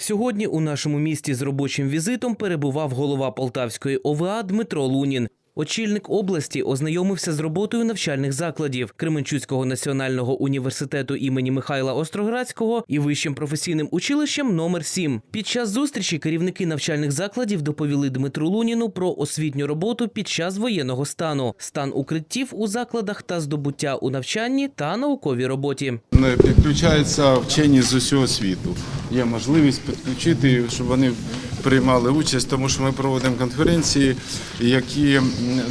Сьогодні у нашому місті з робочим візитом перебував голова Полтавської ОВА Дмитро Лунін. Очільник області ознайомився з роботою навчальних закладів Кременчуцького національного університету імені Михайла Остроградського і вищим професійним училищем номер 7 Під час зустрічі керівники навчальних закладів доповіли Дмитру Луніну про освітню роботу під час воєнного стану, стан укриттів у закладах та здобуття у навчанні та науковій роботі. Підключаються вчені з усього світу. Є можливість підключити, щоб вони приймали участь, тому що ми проводимо конференції, які,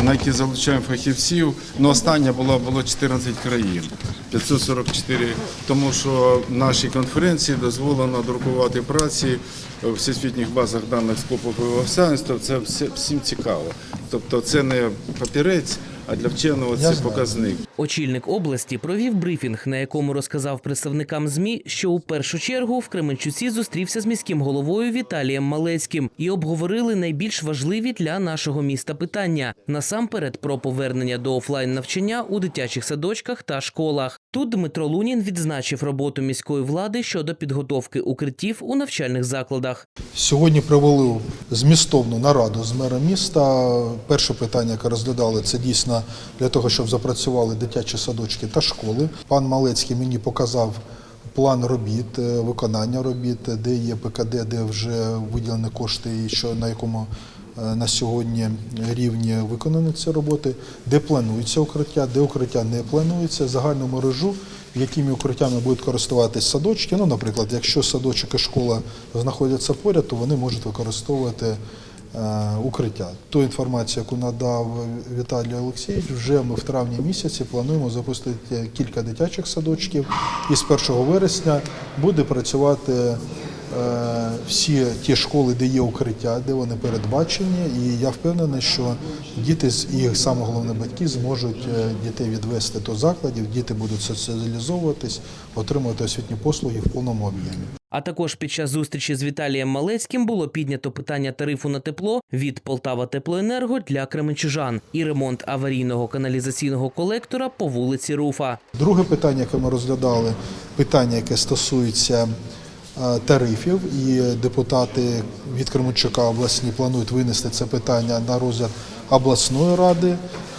на які залучаємо фахівців. Ну, остання була було 14 країн, 544, тому що нашій конференції дозволено друкувати праці в всесвітніх базах даних з сенсу. Це всім цікаво. Тобто це не папірець, а для вченого це показник. Очільник області провів брифінг, на якому розказав представникам ЗМІ, що у першу чергу в Кременчуці зустрівся з міським головою Віталієм Малецьким і обговорили найбільш важливі для нашого міста питання насамперед про повернення до офлайн навчання у дитячих садочках та школах. Тут Дмитро Лунін відзначив роботу міської влади щодо підготовки укриттів у навчальних закладах. Сьогодні провели змістовну нараду з мером міста. Перше питання, яке розглядали, це дійсно для того, щоб запрацювали дитячі садочки та школи. Пан Малецький мені показав план робіт, е, виконання робіт, де є ПКД, де вже виділені кошти, і що на якому е, на сьогодні рівні виконані ці роботи, де планується укриття, де укриття не планується, загальну мережу, якими укриттями будуть користуватись садочки. Ну, наприклад, якщо садочок і школа знаходяться поряд, то вони можуть використовувати е, укриття. Ту інформацію, яку надав Віталій Олексійович, вже ми в травні місяці плануємо запустити кілька дитячих садочків, і з 1 вересня буде працювати е, всі ті школи, де є укриття, де вони передбачені. І я впевнений, що діти з- і саме головне батьки зможуть е, дітей відвести до закладів, діти будуть соціалізовуватись, отримувати освітні послуги в повному об'ємі. А також під час зустрічі з Віталієм Малецьким було піднято питання тарифу на тепло від Полтава Теплоенерго для кременчужан і ремонт аварійного каналізаційного колектора по вулиці Руфа. Друге питання, яке ми розглядали, питання, яке стосується е, тарифів, і депутати від Кременчука обласні планують винести це питання на розгляд обласної ради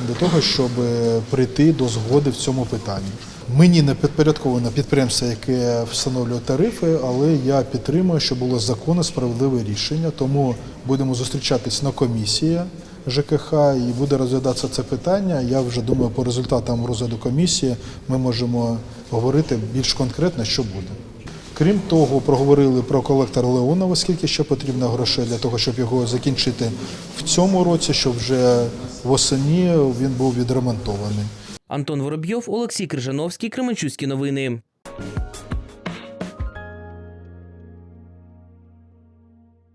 для того, щоб е, прийти до згоди в цьому питанні. Мені не підпорядковано підприємство, яке встановлює тарифи, але я підтримую, що було законне справедливе рішення. Тому будемо зустрічатись на комісії ЖКХ і буде розглядатися це питання. Я вже думаю, по результатам розгляду комісії ми можемо говорити більш конкретно, що буде. Крім того, проговорили про колектор Леонова, скільки ще потрібно грошей для того, щоб його закінчити в цьому році, щоб вже восені він був відремонтований. Антон Воробйов, Олексій Крижановський, Кременчуцькі новини.